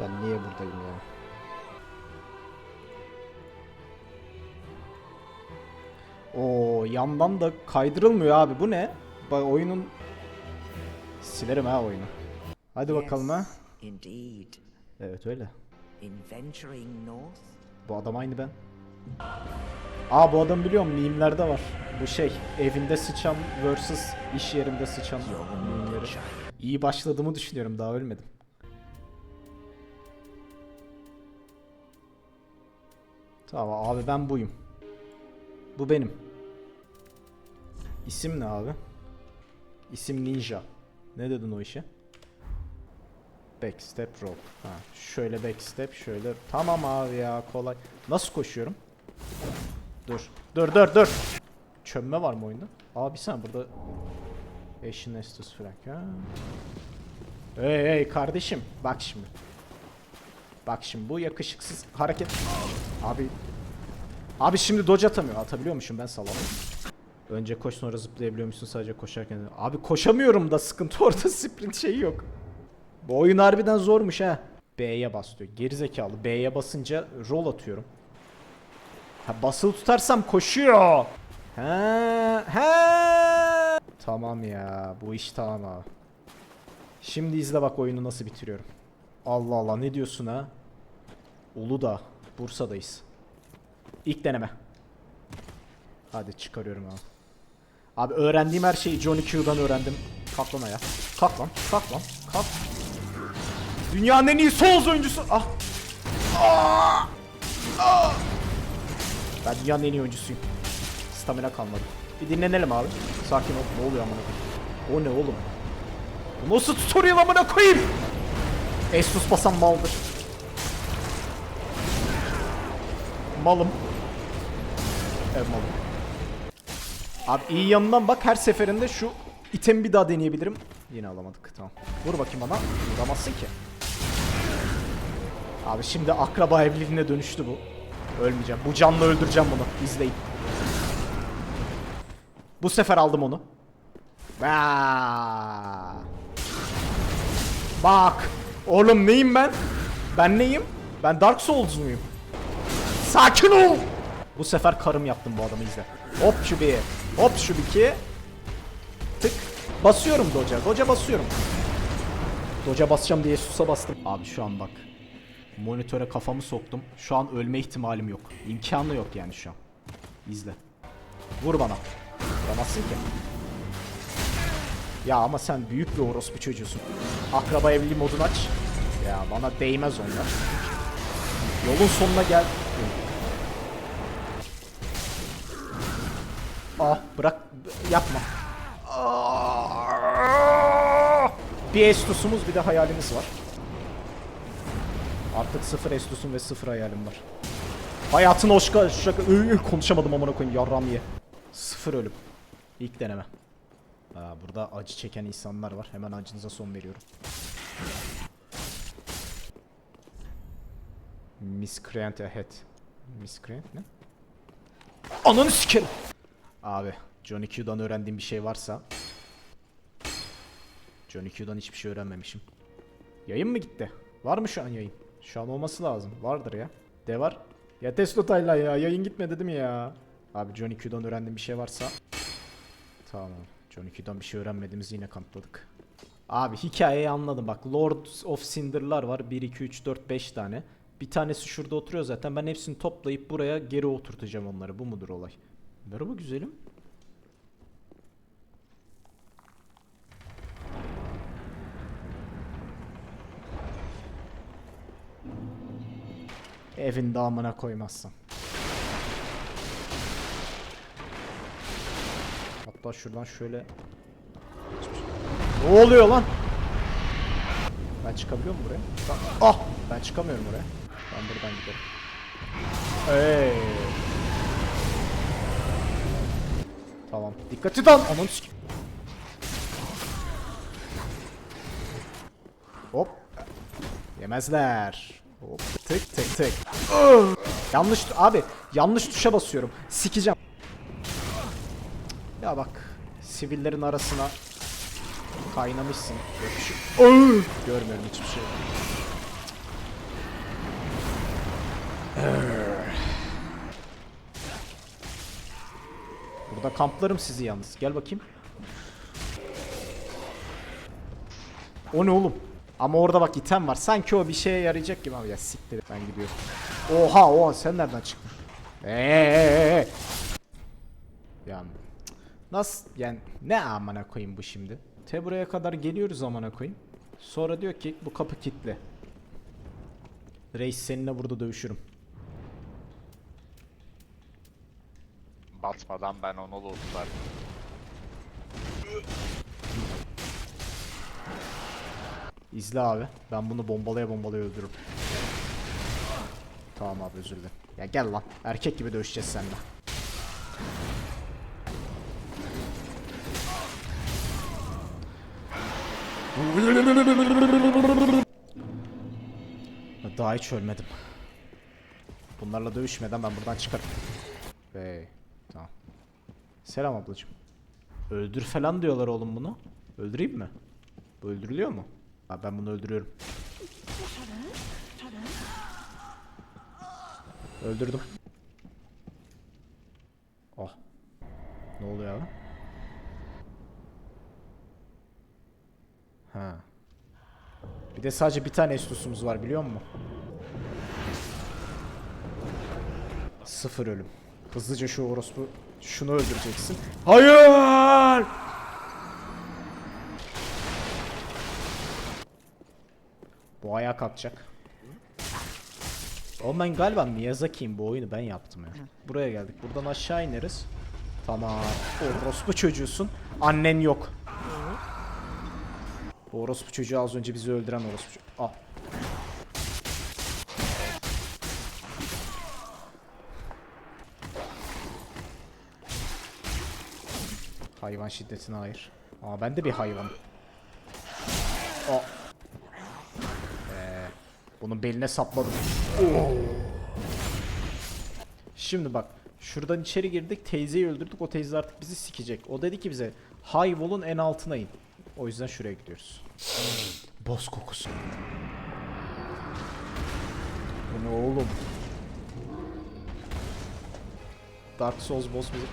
Ben niye buradayım ya? Oo yandan da kaydırılmıyor abi. Bu ne? Bak oyunun silerim ha oyunu. Hadi bakalım ha. Indeed. Evet öyle. Bu adam aynı ben. Aa bu adam biliyorum mimlerde var. Bu şey evinde sıçan versus iş yerinde sıçan mimleri. İyi başladığımı düşünüyorum daha ölmedim. Tamam abi ben buyum. Bu benim. İsim ne abi? İsim Ninja. Ne dedin o işe? Backstep roll. Ha, şöyle backstep şöyle. Tamam abi ya kolay. Nasıl koşuyorum? Dur. Dur dur dur. Çömme var mı oyunda? Abi sen burada Eşin Estus Frank ha. Hey hey kardeşim bak şimdi. Bak şimdi bu yakışıksız hareket. Abi Abi şimdi dodge atamıyor. Atabiliyormuşum ben salam. Önce koş sonra zıplayabiliyormuşsun sadece koşarken. Abi koşamıyorum da sıkıntı orada sprint şeyi yok. Bu oyun harbiden zormuş ha. B'ye bas diyor. Gerizekalı. B'ye basınca roll atıyorum. Ha basılı tutarsam koşuyor. Ha ha. Tamam ya. Bu iş tamam abi. Şimdi izle bak oyunu nasıl bitiriyorum. Allah Allah ne diyorsun ha? Uludağ. Bursa'dayız. İlk deneme. Hadi çıkarıyorum abi. Abi öğrendiğim her şeyi Johnny Q'dan öğrendim. Kalk lan ayağa. Kalk lan. Kalk lan. Kalk. Dünyanın en iyi Souls oyuncusu. Ah. Ah! Ah! Ben dünyanın en iyi oyuncusuyum. Stamina kalmadı. Bir dinlenelim abi. Sakin ol. Ne oluyor amına? O ne oğlum? Bu nasıl tutorial amına koyayım? Asus basan maldır. Malım. Evet malım. Abi iyi yanından bak her seferinde şu itemi bir daha deneyebilirim. Yine alamadık tamam. Vur bakayım bana. Vuramazsın ki. Abi şimdi akraba evliliğine dönüştü bu. Ölmeyeceğim. Bu canla öldüreceğim bunu. İzleyin. Bu sefer aldım onu. Vaa. Bak. Oğlum neyim ben? Ben neyim? Ben Dark Souls muyum? Sakin ol. Bu sefer karım yaptım bu adamı izle. Hop şu bir. Hop şu bir iki. Tık. Basıyorum doca. Doca basıyorum. Doca basacağım diye susa bastım. Abi şu an bak. Monitöre kafamı soktum. Şu an ölme ihtimalim yok. İmkanı yok yani şu an. İzle. Vur bana. Vuramazsın ki. Ya ama sen büyük bir orospu çocuğusun. Akraba evliliği modunu aç. Ya bana değmez onlar. Yolun sonuna gel. Ah bırak yapma. Ah! Bir Estus'umuz bir de hayalimiz var. Artık sıfır Estus'um ve sıfır hayalim var. Hayatın hoşka şaka Iı, konuşamadım amına koyayım yarram ye. Sıfır ölüm. İlk deneme. Aa, burada acı çeken insanlar var. Hemen acınıza son veriyorum. Miscreant ahead. Miscreant ne? Ananı sikerim. Abi Johnny Q'dan öğrendiğim bir şey varsa Johnny Q'dan hiçbir şey öğrenmemişim. Yayın mı gitti? Var mı şu an yayın? Şu an olması lazım. Vardır ya. De var. Ya Tesla Taylan ya. Yayın gitme dedim ya. Abi Johnny Q'dan öğrendiğim bir şey varsa Tamam. Johnny Q'dan bir şey öğrenmediğimizi yine kanıtladık. Abi hikayeyi anladım bak. Lords of Cinder'lar var. 1, 2, 3, 4, 5 tane. Bir tanesi şurada oturuyor zaten. Ben hepsini toplayıp buraya geri oturtacağım onları. Bu mudur olay? Merhaba güzelim. Evin damına koymazsın. Hatta şuradan şöyle... Ne oluyor lan? Ben çıkabiliyor muyum buraya? Ah! Ben çıkamıyorum buraya. Ben buradan giderim. Hey. Tamam. Dikkat et lan! Aman Hop. Yemezler. Hop. Tık tık tık. Ugh! yanlış abi yanlış tuşa basıyorum. Sikeceğim. Ya bak sivillerin arasına kaynamışsın. Görmüyorum hiçbir şey. Burada kamplarım sizi yalnız. Gel bakayım. O ne oğlum? Ama orada bak item var. Sanki o bir şeye yarayacak gibi abi ya siktir. Ben gidiyorum. Oha oha sen nereden çıktın? Eee. Yani nasıl yani ne amına koyayım bu şimdi? Te buraya kadar geliyoruz amına koyayım. Sonra diyor ki bu kapı kilitli. Reis seninle burada dövüşürüm. Batmadan ben onu lootlarım. İzle abi. Ben bunu bombalaya bombalaya öldürürüm. Tamam abi özür dilerim. Ya gel lan. Erkek gibi dövüşeceğiz seninle. Daha hiç ölmedim. Bunlarla dövüşmeden ben buradan çıkarım. Hey, tamam. Selam ablacığım. Öldür falan diyorlar oğlum bunu. Öldüreyim mi? Bu öldürülüyor mu? Ha, ben bunu öldürüyorum. Öldürdüm. Oh. Ne oluyor abi? Ha. Bir de sadece bir tane estusumuz var biliyor musun? Sıfır ölüm. Hızlıca şu orospu şunu öldüreceksin. Hayır! Bu ayağa kalkacak. Oğlum ben galiba Miyazaki'yim bu oyunu ben yaptım ya. Buraya geldik. Buradan aşağı ineriz. Tamam. Orospu çocuğusun. Annen yok. Bu orospu çocuğu az önce bizi öldüren orospu çocuğu. Al. Hayvan şiddetine hayır. Aa ben de bir hayvanım. Aa. Ee, bunun beline sapladım. Şimdi bak. Şuradan içeri girdik. Teyzeyi öldürdük. O teyze artık bizi sikecek. O dedi ki bize wall'un en altına in. O yüzden şuraya gidiyoruz. Boz kokusu. Bu ne oğlum? Dark Souls boss bizi...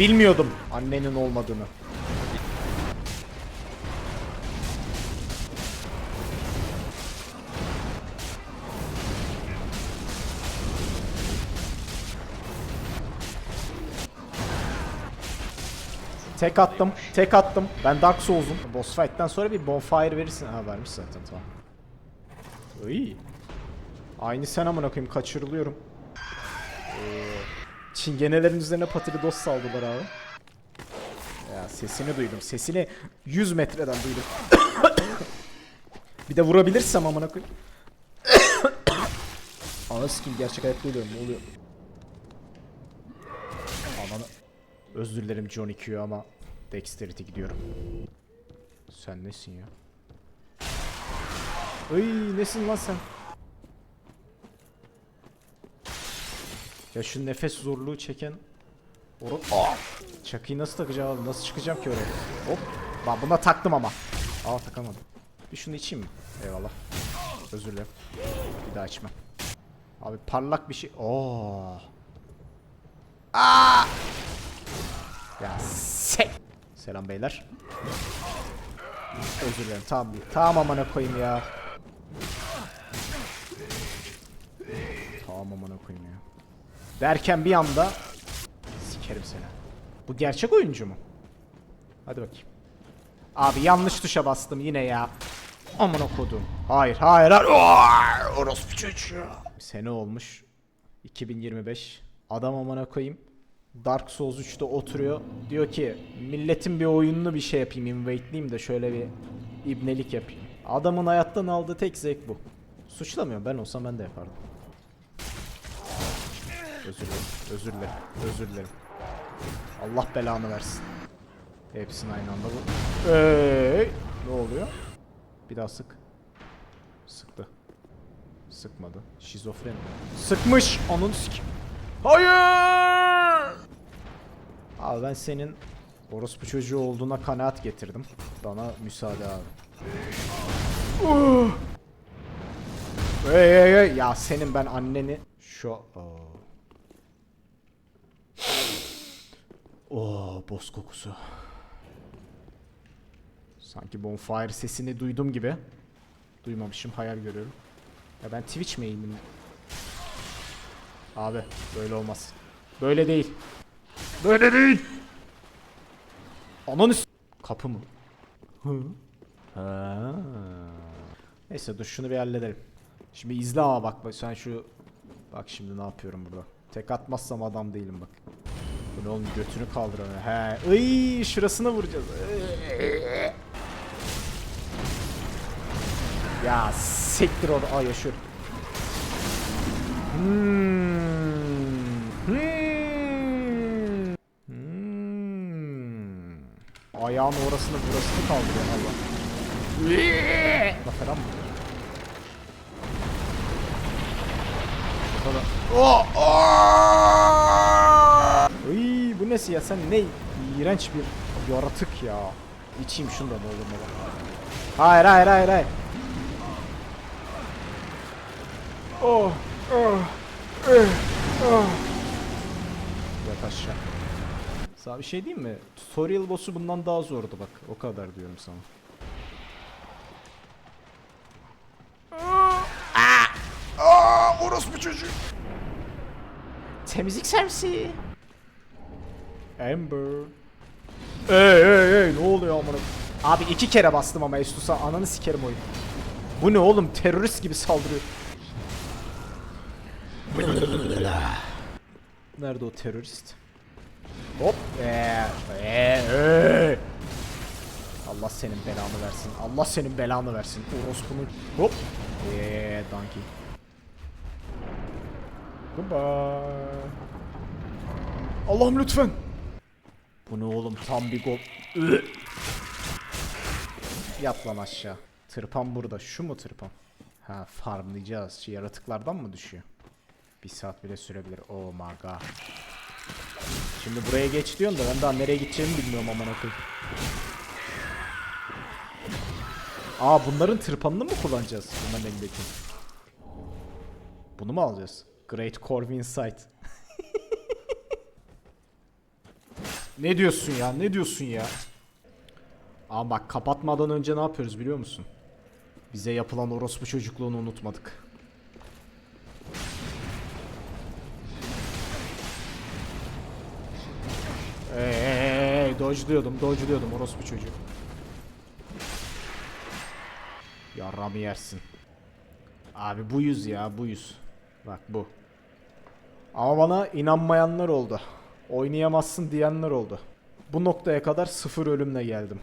Bilmiyordum annenin olmadığını. Tek attım, tek attım. Ben Dark Souls'um. Boss fight'ten sonra bir bonfire verirsin. Ha vermiş zaten tamam. İyi. Aynı sen amına koyayım kaçırılıyorum. Ee, Çingenelerin üzerine patili dost saldılar abi. Ya sesini duydum. Sesini 100 metreden duydum. bir de vurabilirsem amına koyayım. Ana sikim gerçek hayatta ölüyorum ne oluyor? Ananı... Özür dilerim Johnny Q ama Dexterity gidiyorum. Sen nesin ya? Ay nesin lan sen? Ya şu nefes zorluğu çeken Oru Aa! Çakıyı nasıl takacağım abi? Nasıl çıkacağım ki oraya? Hop. Bak buna taktım ama. Aa takamadım. Bir şunu içeyim mi? Eyvallah. Özür dilerim. Bir daha içmem. Abi parlak bir şey. Oo. Aa! Ya se Selam beyler. Özür dilerim. Tamam. Tamam amına koyayım ya. Tamam amına koyayım ya. Derken bir anda sikerim seni. Bu gerçek oyuncu mu? Hadi bakayım. Abi yanlış tuşa bastım yine ya. Amına kodum. Hayır hayır hayır. Orospu çocuğu. Sene olmuş. 2025. Adam amına koyayım. Dark Souls 3'te oturuyor. Diyor ki milletin bir oyununu bir şey yapayım invade'leyeyim de şöyle bir ibnelik yapayım. Adamın hayattan aldığı tek zevk bu. Suçlamıyorum ben olsam ben de yapardım. Özür dilerim. Özür dilerim. Özür dilerim. Allah belanı versin. Hepsini aynı anda bu. Ey! Ne oluyor? Bir daha sık. Sıktı. Sıkmadı. Şizofren. Sıkmış. Onun sik. Hayır! Abi ben senin Orospu çocuğu olduğuna kanaat getirdim. Bana müsaade abi. Uh! Hey hey hey ya senin ben anneni şu Aa. Oo boz kokusu. Sanki bonfire sesini duydum gibi. Duymamışım hayal görüyorum. Ya ben Twitch main'im. Abi böyle olmaz. Böyle değil. Böyle değil. Ananı Kapı mı? Hı. Ha. Neyse dur şunu bir halledelim. Şimdi izle ama bak bak sen şu Bak şimdi ne yapıyorum burada. Tek atmazsam adam değilim bak. Bu ne oğlum götünü kaldıramıyor. He. Iy şurasına vuracağız. Ya siktir onu. Aa yaşıyorum. Hmm. Hmm. Hmm. Ayağın orasını burasını kaldırıyor Allah. Bak falan mı? Da- Oh! Oh! Nesi ya sen ne iğrenç bir yaratık ya. İçeyim şunu da ne olur ne olur. Hayır hayır hayır hayır. Oh, oh, eh, oh. Yat aşağı. Sana bir şey diyeyim mi? Tutorial boss'u bundan daha zordu bak. O kadar diyorum sana. Aa, orospu çocuğu. Temizlik servisi. Amber. Ey ey ey ne oluyor amına? Abi iki kere bastım ama Estus'a ananı sikerim oyun. Bu ne oğlum terörist gibi saldırıyor. Nerede o terörist? Hop. Ee, ee, ee. Allah senin belanı versin. Allah senin belanı versin. Orospu'nun. Hop. Eee donkey. Goodbye. Allah'ım lütfen. Bu ne oğlum tam bir gol. Yat lan aşağı. Tırpan burada. Şu mu tırpan? Ha farmlayacağız. Şey, yaratıklardan mı düşüyor? Bir saat bile sürebilir. Oh my god. Şimdi buraya geç diyorsun da ben daha nereye gideceğimi bilmiyorum amına koyayım. Aa bunların tırpanını mı kullanacağız? Bunların elindeki. Bunu mu alacağız? Great Corvin Sight. Ne diyorsun ya? Ne diyorsun ya? Aa bak kapatmadan önce ne yapıyoruz biliyor musun? Bize yapılan orospu çocukluğunu unutmadık. Hey, dodge'luyordum, dodge'luyordum orospu çocuğu. Yarramı yersin. Abi bu yüz ya bu yüz. Bak bu. Ama bana inanmayanlar oldu. Oynayamazsın diyenler oldu. Bu noktaya kadar sıfır ölümle geldim.